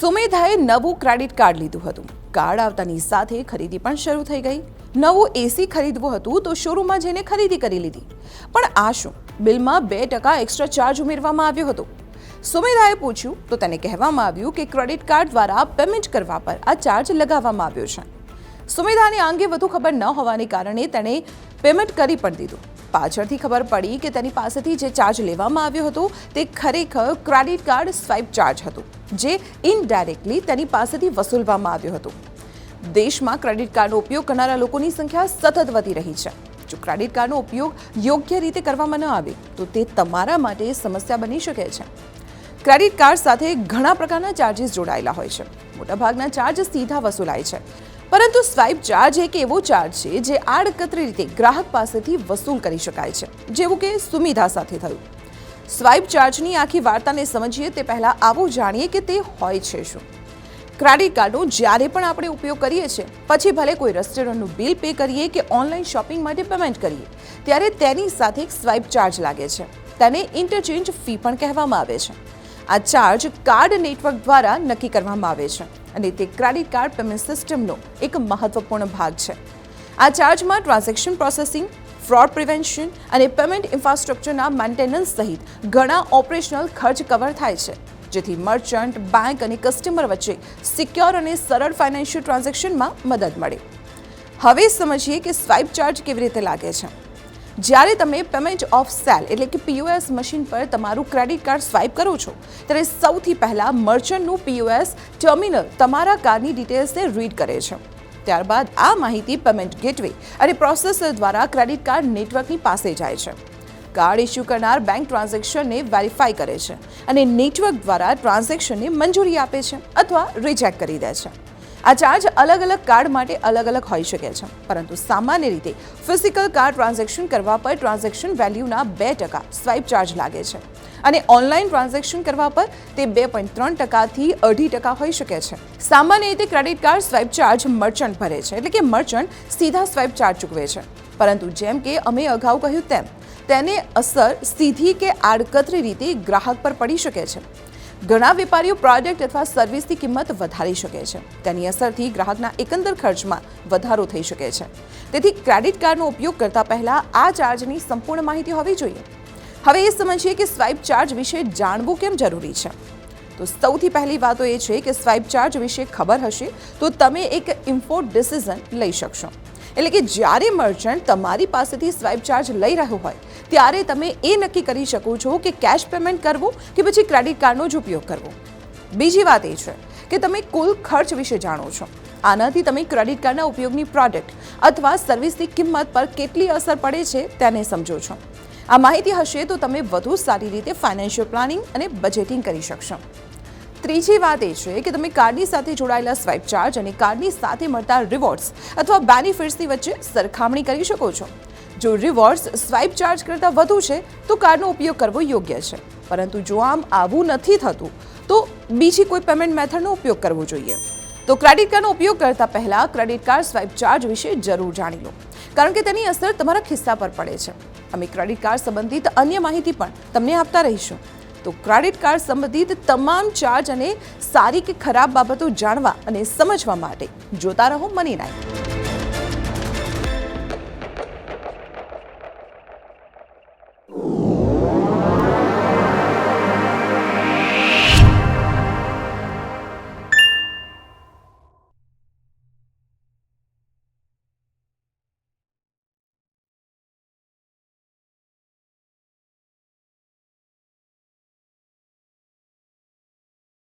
સુમેધાએ નવું credit card લીધું હતું. કાર્ડ આવતાની સાથે ખરીદી પણ શરૂ થઈ ગઈ. નવું એસી ખરીદવું હતું તો શોરૂમમાં જઈને ખરીદી કરી લીધી. પણ આ શું? બિલમાં બે ટકા એક્સ્ટ્રા ચાર્જ ઉમેરવામાં આવ્યો હતો. સુમેધાએ પૂછ્યું, તો તેને કહેવામાં આવ્યું કે ક્રેડિટ કાર્ડ દ્વારા પેમેન્ટ કરવા પર આ ચાર્જ લગાવવામાં આવ્યો છે. સુમેધાને આ અંગે વધુ ખબર ન હોવાને કારણે તેણે પેમેન્ટ કરી પણ દીધું. પાછળથી ખબર પડી કે તેની પાસેથી જે ચાર્જ લેવામાં આવ્યો હતો તે ખરેખર ક્રેડિટ કાર્ડ સ્વાઇપ ચાર્જ હતું, જે ઇનડાયરેક્ટલી તેની પાસેથી વસૂલવામાં આવ્યો હતો. દેશમાં ક્રેડિટ કાર્ડનો ઉપયોગ કરનારા લોકોની સંખ્યા સતત વધી રહી છે. જો ક્રેડિટ કાર્ડનો ઉપયોગ યોગ્ય રીતે કરવામાં ન આવે, તો તે તમારા માટે સમસ્યા બની શકે છે. ક્રેડિટ કાર્ડ સાથે ઘણા પ્રકારના ચાર્જીસ જોડાયેલા હોય છે. મોટાભાગના ચાર્જ સીધા વસૂલાય છે. પરંતુ સ્વાઇપ ચાર્જ એક એવો ચાર્જ છે જે આડકતરી રીતે ગ્રાહક પાસેથી વસૂલ કરી શકાય છે, જેવું કે સુમિધા સાથે થયું. સ્વાઇપ ચાર્જની આખી વાર્તાને સમજીએ તે પહેલાં આવું જાણીએ કે તે હોય છે શું. ક્રેડિટ કાર્ડનો જ્યારે પણ આપણે ઉપયોગ કરીએ છીએ, પછી ભલે કોઈ રેસ્ટોરન્ટનું બિલ પે કરીએ કે ઓનલાઈન શોપિંગ માટે પેમેન્ટ કરીએ, ત્યારે તેની સાથે એક સ્વાઇપ ચાર્જ લાગે છે. તેને ઇન્ટરચેન્જ ફી પણ કહેવામાં આવે છે. આ ચાર્જ કાર્ડ નેટવર્ક દ્વારા નક્કી કરવામાં આવે છે. અને તે ક્રેડિટ કાર્ડ પેમેન્ટ સિસ્ટમનો એક મહત્વપૂર્ણ ભાગ છે. આ ચાર્જમાં ટ્રાન્ઝેક્શન પ્રોસેસિંગ, ફ્રોડ પ્રિવેન્શન અને પેમેન્ટ ઇન્ફ્રાસ્ટ્રક્ચરના મેન્ટેનન્સ સહિત ઘણા ઓપરેશનલ ખર્ચ કવર થાય છે. જેથી મર્ચન્ટ, બેંક અને કસ્ટમર વચ્ચે સિક્યોર અને સરળ ફાઇનાન્શિયલ ટ્રાન્ઝેક્શનમાં મદદ મળે. હવે સમજીએ કે સ્વાઇપ ચાર્જ કેવી રીતે લાગે છે. જ્યારે તમે પેમેન્ટ ઓફ સેલ એટલે કે પીઓએસ મશીન પર તમારું ક્રેડિટ કાર્ડ સ્વાઇપ કરો છો, ત્યારે સૌથી પહેલાં મર્ચન્ટનું પીઓએસ ટર્મિનલ તમારા કાર્ડની ડિટેલ્સને રીડ કરે છે. ત્યારબાદ આ માહિતી પેમેન્ટ ગેટવે અને પ્રોસેસર દ્વારા ક્રેડિટ કાર્ડ નેટવર્કની પાસે જાય છે. કાર્ડ ઇસ્યુ કરનાર બેંક ટ્રાન્ઝેક્શનને વેરીફાઈ કરે છે અને નેટવર્ક દ્વારા ટ્રાન્ઝેક્શનને મંજૂરી આપે છે અથવા રિજેક્ટ કરી દે છે. આ ચાર્જ અલગ અલગ કાર્ડ માટે અલગ અલગ હોઈ શકે છે. પરંતુ સામાન્ય રીતે ફિઝિકલ કાર્ડ ટ્રાન્ઝેક્શન કરવા પર ટ્રાન્ઝેક્શન વેલ્યુના બે ટકા સ્વાઇપ ચાર્જ લાગે છે. અને ઓનલાઈન ટ્રાન્ઝેક્શન કરવા પર તે બે પોઈન્ટ ત્રણ ટકાથી અઢી ટકા હોઈ શકે છે. સામાન્ય રીતે credit card swipe charge merchant ભરે છે, એટલે કે મર્ચન્ટ સીધા સ્વાઇપ ચાર્જ ચૂકવે છે. પરંતુ જેમ કે અમે અગાઉ કહ્યું તેમ, તેને અસર સીધી કે આડકતરી રીતે ગ્રાહક પર પડી શકે છે. ઘણા વેપારીઓ પ્રોડક્ટ અથવા સર્વિસની કિંમત વધારી શકે છે. તેની અસરથી ગ્રાહકના એકંદર ખર્ચમાં વધારો થઈ શકે છે. તેથી ક્રેડિટ કાર્ડનો ઉપયોગ કરતા પહેલા આ ચાર્જની સંપૂર્ણ માહિતી હોવી જોઈએ. હવે એ સમજીએ કે સ્વાઇપ ચાર્જ વિશે જાણવું કેમ જરૂરી છે? તો સૌથી પહેલી વાતો એ છે કે સ્વાઇપ ચાર્જ વિશે ખબર હશે તો તમે એક ઇન્ફો ડિસિઝન લઈ શકશો. એટલે કે જ્યારે મર્ચન્ટ તમારી પાસેથી સ્વાઇપ ચાર્જ લઈ રહ્યો હોય, ત્યારે તમે એ નક્કી કરી શકો છો કે કેશ પેમેન્ટ કરવું કે પછી ક્રેડિટ કાર્ડનો જ ઉપયોગ કરવો. બીજી વાત એ છે કે તમે કુલ ખર્ચ વિશે જાણો છો. આનાથી તમે ક્રેડિટ કાર્ડના ઉપયોગની પ્રોડક્ટ અથવા સર્વિસની કિંમત પર કેટલી અસર પડે છે તેને સમજો છો. આ માહિતી હશે તો તમે વધુ સારી રીતે ફાઇનાન્શિયલ પ્લાનિંગ અને બજેટિંગ કરી શકશો. ત્રીજી વાત એ છે કે તમે કાર્ડની સાથે જોડાયેલા સ્વાઇપ ચાર્જ અને કાર્ડની સાથે મળતા રિવોર્ડ્સ અથવા બેનિફિટ્સની વચ્ચે સરખામણી કરી શકો છો. જો રિવોર્ડ્સ સ્વાઇપ ચાર્જ કરતાં વધુ છે, તો કાર્ડનો ઉપયોગ કરવો યોગ્ય છે. પરંતુ જો આમ આવું નથી થતું, તો બીજી કોઈ પેમેન્ટ મેથડનો ઉપયોગ કરવો જોઈએ. તો ક્રેડિટ કાર્ડનો ઉપયોગ કરતા પહેલાં ક્રેડિટ કાર્ડ સ્વાઇપ ચાર્જ વિશે જરૂર જાણી લો. કારણ કે તેની અસર તમારા ખિસ્સા પર પડે છે. અમે ક્રેડિટ કાર્ડ સંબંધિત અન્ય માહિતી પણ તમને આપતા રહીશું. તો ક્રેડિટ કાર્ડ સંબંધિત તમામ ચાર્જ અને સારી કે ખરાબ બાબતો જાણવા અને સમજવા માટે જોતા રહો મની નાઇટ